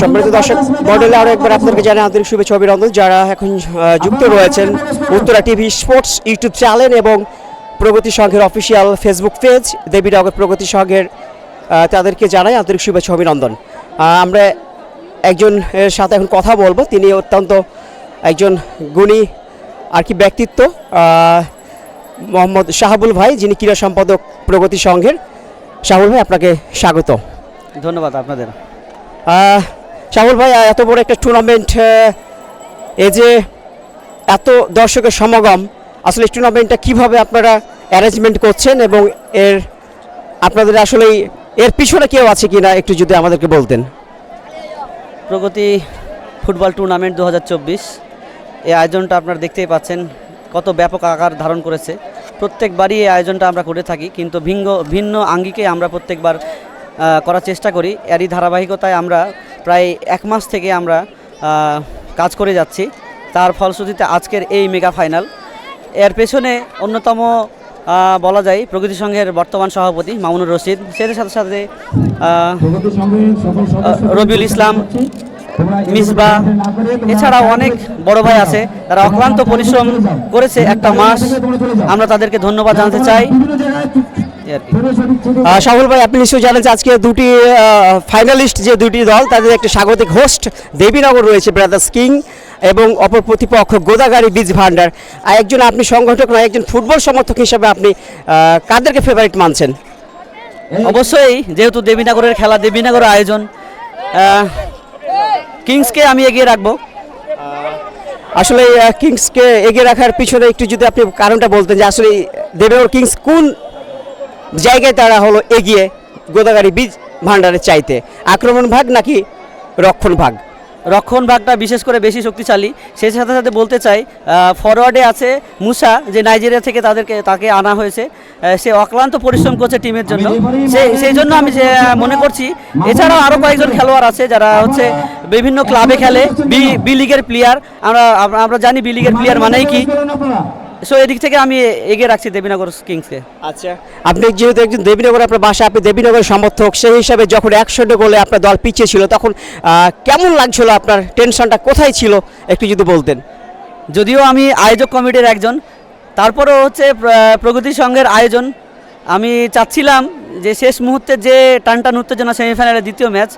সম্মানিত দর্শক মডেলে আরও একবার আপনাদেরকে জানাই আন্তরিক শুভেচ্ছা অভিনন্দন। যারা এখন যুক্ত রয়েছেন Uttara TV sports YouTube channel এবং প্রগতি সংঘের official Facebook page Debinagar Pragati সংঘের তাদেরকে জানাই আন্তরিক শুভেচ্ছা অভিনন্দন। আমরা একজন এর সাথে এখন কথা বলব। তিনি অত্যন্ত একজন গুণী আর কি ব্যক্তিত্ব মোহাম্মদ শাহাবুল ভাই যিনি ক্রীড়া সম্পাদক প্রগতি সংঘের। শাহুল ভাই আপনাকে স্বাগত। ধন্যবাদ আপনাদের। শাহুল ভাই এত বড় একটা টুর্নামেন্ট এই যে এত দর্শকের সমাগম, আসলে টুর্নামেন্টটা কীভাবে আপনারা অ্যারেঞ্জমেন্ট করছেন এবং এর আপনাদের আসলে এর পিছনে কেউ আছে কি না একটু যদি আমাদেরকে বলতেন। প্রগতি ফুটবল টুর্নামেন্ট দু হাজার চব্বিশ। এই আয়োজনটা আপনারা দেখতেই পাচ্ছেন কত ব্যাপক আকার ধারণ করেছে। প্রত্যেকবারই এই আয়োজনটা আমরা করে থাকি, কিন্তু ভিন্ন ভিন্ন আঙ্গিকে আমরা প্রত্যেকবার করার চেষ্টা করি। এরই ধারাবাহিকতায় আমরা প্রায় এক মাস থেকে আমরা কাজ করে যাচ্ছি। তার ফলশ্রুতিতে আজকের এই মেগা ফাইনাল। এর পেছনে অন্যতম বলা যায় প্রগতি সংঘের বর্তমান সভাপতি মামুনুর রশিদ। সেদের সাথে সাথে রবিউল ইসলাম মিসবা এছাড়াও অনেক বড় ভাই আছে। তারা অক্লান্ত পরিশ্রম করেছে একটা মাস। আমরা তাদেরকে ধন্যবাদ জানাতে চাই। শাহুল ভাই আপনি নিশ্চয়ই জানেন যে আজকে দুটি ফাইনালিস্ট যে দুটি দল তাদের একটা স্বাগতিক হোস্ট দেবীনগর রয়েছে ব্রাদার্স কিং এবং অপর প্রতিপক্ষ গোদাগাড়ি বীজ ভান্ডার আর একজন আপনি সংগঠক নয় একজন ফুটবল সমর্থক হিসেবে আপনি কাদেরকে ফেভারিট মানছেন? অবশ্যই যেহেতু দেবীনগরের খেলা দেবীনগরের আয়োজন কিংসকে আমি এগিয়ে রাখব। আসলে কিংসকে এগিয়ে রাখার পিছনে একটু যদি আপনি কারণটা বলতেন যে আসলে দেবনগর কিংস কোন জায়গায় তারা হলো এগিয়ে গোদাগাড়ি বীজ ভান্ডারের চাইতে। আক্রমণ ভাগ নাকি রক্ষণ ভাগ? রক্ষণ ভাগটা বিশেষ করে বেশি শক্তিশালী। সেই সাথে সাথে বলতে চাই ফরওয়ার্ডে আছে মুসা, যে নাইজেরিয়া থেকে তাদেরকে, তাকে আনা হয়েছে। সে অক্লান্ত পরিশ্রম করছে টিমের জন্য। সে, সেই জন্য আমি যে মনে করছি, এছাড়াও আরও কয়েকজন খেলোয়াড় আছে যারা হচ্ছে বিভিন্ন ক্লাবে খেলে। বি বি লিগের প্লেয়ার আমরা- আমরা জানি বি লিগের প্লেয়ার মানেই কি। সো এদিক থেকে আমি এগিয়ে রাখছি দেবীনগর কিংসকে। আচ্ছা। আপনি যেহেতু একজন দেবীনগর আপনার বাসা আপনি দেবীনগরের সমর্থক সেই হিসাবে যখন একশো গোলে আপনার দল পিছিয়ে ছিল তখন কেমন লাগছিল আপনার? টেনশনটা কোথায় ছিল? একটু যদি বলতেন। যদিও আমি আয়োজক কমিটির একজন তারপরেও হচ্ছে প্র- প্রগতি সংঘের আয়োজন। আমি চাচ্ছিলাম যে শেষ মুহূর্তে যে টানটান উত্তেজনা সেমিফাইনালের দ্বিতীয় ম্যাচ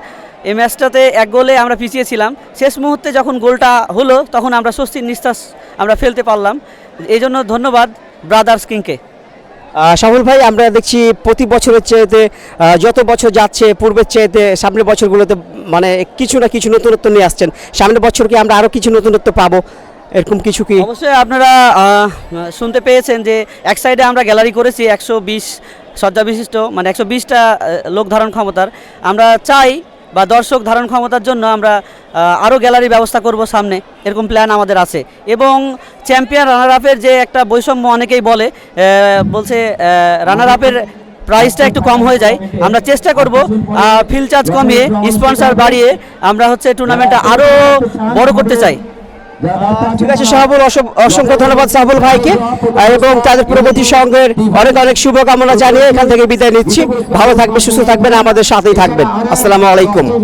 এই ম্যাচটাতে এক গোলে আমরা পিছিয়েছিলাম। শেষ মুহূর্তে যখন গোলটা হলো তখন আমরা স্বস্তির নিঃশ্বাস আমরা ফেলতে পারলাম। এই জন্য ধন্যবাদ ব্রাদার্স কিংকে। শাহুল ভাই আমরা দেখছি প্রতি বছরের চেয়েতে যত বছর যাচ্ছে পূর্বের চেয়েতে সামনের বছরগুলোতে মানে কিছু না কিছু নতুনত্ব নিয়ে আসছেন। সামনের বছর কি আমরা আরও কিছু নতুনত্ব পাবো। এরকম কিছু কি? অবশ্যই আপনারা শুনতে পেয়েছেন যে এক সাইডে আমরা গ্যালারি করেছি একশো বিশ শয্যা বিশিষ্ট মানে একশো বিশটা লোক ধারণ ক্ষমতার। আমরা চাই বা দর্শক ধারণ ক্ষমতার জন্য আমরা আরও গ্যালারি ব্যবস্থা করব সামনে। এরকম প্ল্যান আমাদের আছে। এবং চ্যাম্পিয়ন রানার আপের যে একটা বৈষম্য অনেকেই বলে বলছে রানার আপের প্রাইসটা একটু কম হয়ে যায়। আমরা চেষ্টা করব ফিল চার্জ কমিয়ে স্পন্সার বাড়িয়ে আমরা হচ্ছে টুর্নামেন্টটা আরও বড় করতে চাই। ঠিক আছে শাহাবুল অসং- অসংখ্য ধন্যবাদ সাহুল ভাইকে। এবং তাদের প্রগতি সংঘের অনেক অনেক শুভকামনা জানিয়ে এখান থেকে বিদায় নিচ্ছি। ভালো থাকবে সুস্থ থাকবেন আমাদের সাথেই থাকবেন। আসসালামু আলাইকুম।